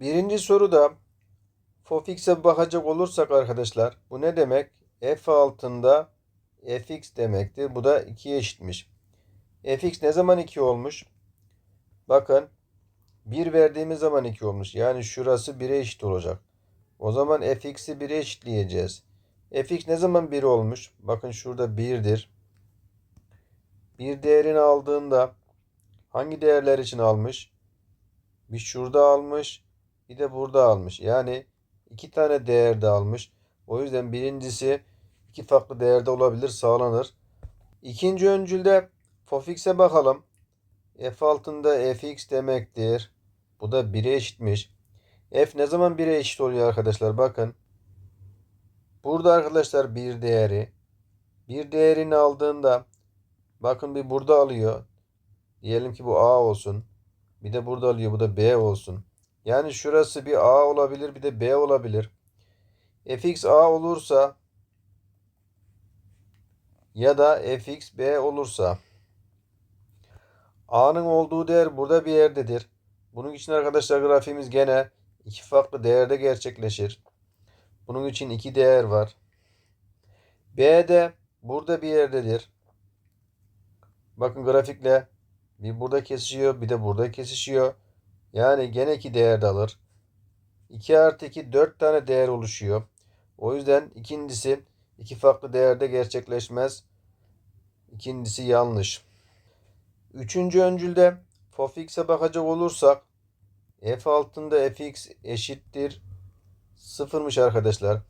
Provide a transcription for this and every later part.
Birinci soruda fofx'e bakacak olursak arkadaşlar bu ne demek? f altında fx demekti. Bu da 2'ye eşitmiş. fx ne zaman 2 olmuş? Bakın 1 verdiğimiz zaman 2 olmuş. Yani şurası 1'e eşit olacak. O zaman fx'i 1'e eşitleyeceğiz. fx ne zaman 1 olmuş? Bakın şurada 1'dir. Bir değerini aldığında hangi değerler için almış? Bir şurada almış, bir de burada almış. Yani iki tane değerde almış. O yüzden birincisi iki farklı değerde olabilir, sağlanır. İkinci öncülde fofx'e bakalım. f altında fx demektir. Bu da 1'e eşitmiş. f ne zaman 1'e eşit oluyor arkadaşlar? Bakın. Burada arkadaşlar bir değeri. Bir değerini aldığında bakın bir burada alıyor. Diyelim ki bu a olsun. Bir de burada alıyor. Bu da b olsun. Yani şurası bir a olabilir bir de b olabilir. fx a olursa ya da fx b olursa a'nın olduğu değer burada bir yerdedir. Bunun için arkadaşlar grafiğimiz gene iki farklı değerde gerçekleşir. Bunun için iki değer var. B de burada bir yerdedir. Bakın grafikle bir burada kesişiyor bir de burada kesişiyor. Yani gene iki değer de alır. 2 artı 2 4 tane değer oluşuyor. O yüzden ikincisi iki farklı değerde gerçekleşmez. İkincisi yanlış. Üçüncü öncülde fx'e bakacak olursak f altında fx eşittir sıfırmış arkadaşlar.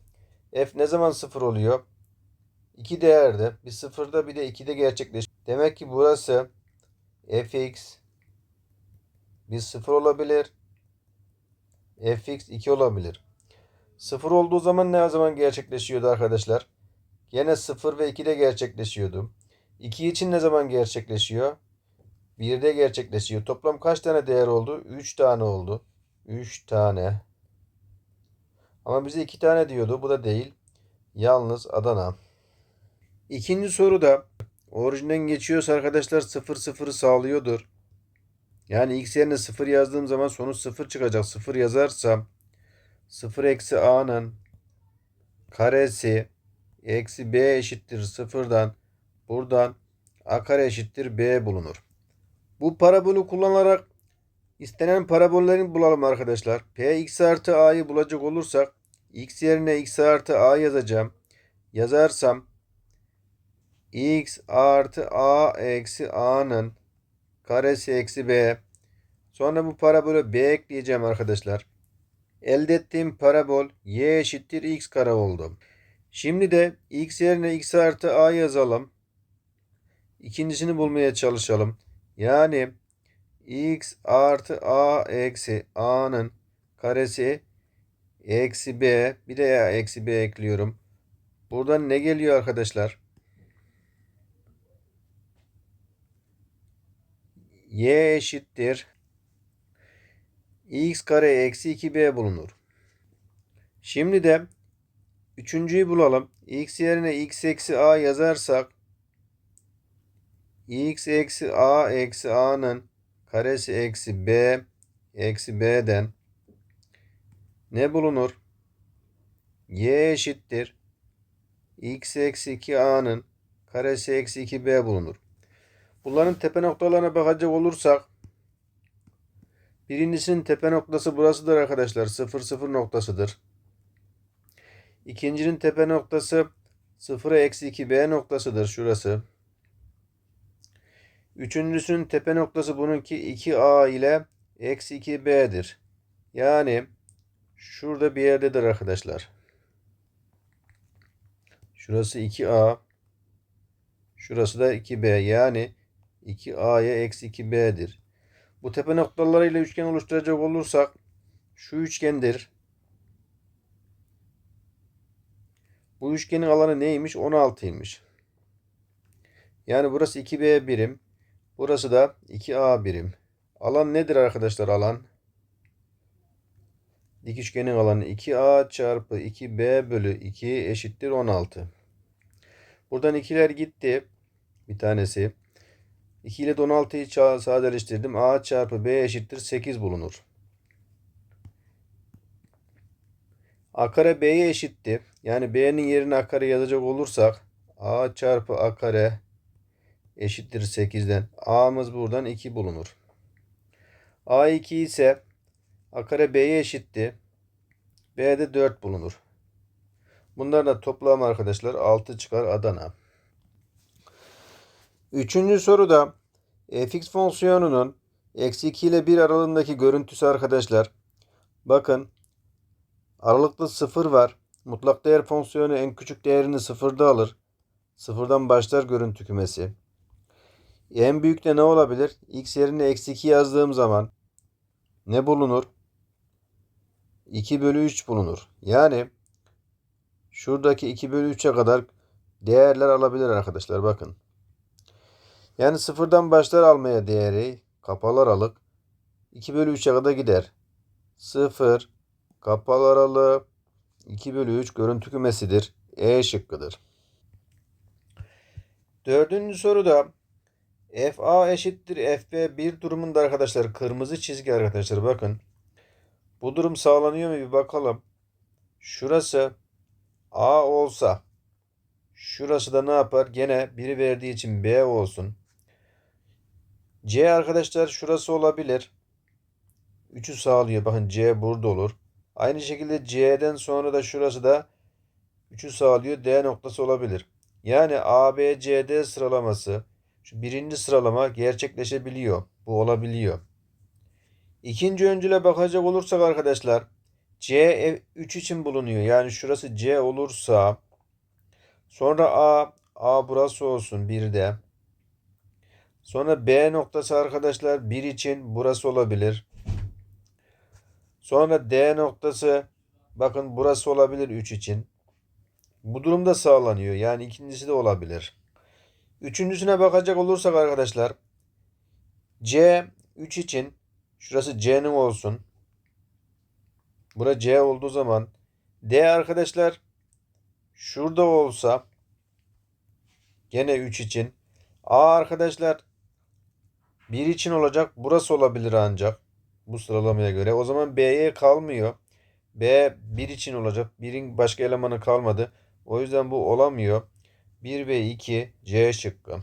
f ne zaman sıfır oluyor? İki değerde bir sıfırda bir de 2'de gerçekleşiyor. Demek ki burası fx bir sıfır olabilir. fx 2 olabilir. Sıfır olduğu zaman ne zaman gerçekleşiyordu arkadaşlar? Yine 0 ve 2'de gerçekleşiyordu. 2 için ne zaman gerçekleşiyor? 1'de gerçekleşiyor. Toplam kaç tane değer oldu? 3 tane oldu. 3 tane. Ama bize 2 tane diyordu. Bu da değil. Yalnız Adana. İkinci soruda orijinden geçiyorsa arkadaşlar 0 0'ı sağlıyordur. Yani x yerine 0 yazdığım zaman sonuç 0 çıkacak. 0 yazarsam 0 eksi a'nın karesi eksi b eşittir 0'dan buradan a kare eşittir b bulunur. Bu parabolü kullanarak istenen parabollerini bulalım arkadaşlar. p x artı a'yı bulacak olursak x yerine x artı a yazacağım. Yazarsam x artı a eksi a'nın karesi eksi b. Sonra bu parabolü b ekleyeceğim arkadaşlar. Elde ettiğim parabol y eşittir x kare oldu. Şimdi de x yerine x artı a yazalım. İkincisini bulmaya çalışalım. Yani x artı a eksi a'nın karesi eksi b bir de ya eksi b ekliyorum. Buradan ne geliyor arkadaşlar? Y eşittir x kare eksi 2b bulunur. Şimdi de üçüncüyü bulalım. x yerine x eksi a yazarsak x eksi a eksi a'nın karesi eksi b eksi b'den ne bulunur? y eşittir x eksi 2a'nın karesi eksi 2b bulunur. Bunların tepe noktalarına bakacak olursak birincisinin tepe noktası burasıdır arkadaşlar. 0 0 noktasıdır. İkincinin tepe noktası 0'a eksi 2b noktasıdır. Şurası. Üçüncüsünün tepe noktası bununki 2a ile eksi 2b'dir. Yani şurada bir yerdedir arkadaşlar. Şurası 2a. Şurası da 2b. Yani 2a'ya eksi 2b'dir. Bu tepe noktalarıyla üçgen oluşturacak olursak şu üçgendir. Bu üçgenin alanı neymiş? 16'ymış. Yani burası 2b birim. Burası da 2a birim. Alan nedir arkadaşlar alan? Dik üçgenin alanı 2a çarpı 2b bölü 2 eşittir 16. Buradan ikiler gitti. Bir tanesi. 2 ile 16'yı sadeleştirdim. A çarpı B eşittir 8 bulunur. A kare B'ye eşitti. Yani B'nin yerine A kare yazacak olursak A çarpı A kare eşittir 8'den. A'mız buradan 2 bulunur. A2 ise A kare B'ye eşitti. B'de 4 bulunur. Bunlar da toplam arkadaşlar 6 çıkar Adana. Üçüncü soruda fx fonksiyonunun eksi 2 ile 1 aralığındaki görüntüsü arkadaşlar. Bakın aralıkta 0 var. Mutlak değer fonksiyonu en küçük değerini sıfırda alır. Sıfırdan başlar görüntü kümesi. En büyük de ne olabilir? X yerine eksi 2 yazdığım zaman ne bulunur? 2 bölü 3 bulunur. Yani şuradaki 2 bölü 3'e kadar değerler alabilir arkadaşlar. Bakın. Yani sıfırdan başlar almaya değeri kapalı aralık 2 bölü 3'e kadar gider. 0 kapalı aralığı 2 bölü 3 görüntü kümesidir. E şıkkıdır. Dördüncü soruda FA eşittir FB bir durumunda arkadaşlar kırmızı çizgi arkadaşlar bakın. Bu durum sağlanıyor mu bir bakalım. Şurası A olsa şurası da ne yapar? Gene biri verdiği için B olsun. C arkadaşlar şurası olabilir. 3'ü sağlıyor. Bakın C burada olur. Aynı şekilde C'den sonra da şurası da 3'ü sağlıyor. D noktası olabilir. Yani A, B, C, D sıralaması şu birinci sıralama gerçekleşebiliyor. Bu olabiliyor. İkinci öncüle bakacak olursak arkadaşlar C 3 için bulunuyor. Yani şurası C olursa sonra A A burası olsun bir de. Sonra B noktası arkadaşlar 1 için burası olabilir. Sonra D noktası bakın burası olabilir 3 için. Bu durumda sağlanıyor. Yani ikincisi de olabilir. Üçüncüsüne bakacak olursak arkadaşlar C 3 için şurası C'nin olsun. Bura C olduğu zaman D arkadaşlar şurada olsa gene 3 için A arkadaşlar 1 için olacak. Burası olabilir ancak bu sıralamaya göre. O zaman B'ye kalmıyor. B 1 için olacak. 1'in başka elemanı kalmadı. O yüzden bu olamıyor. 1 ve 2 C şıkkı.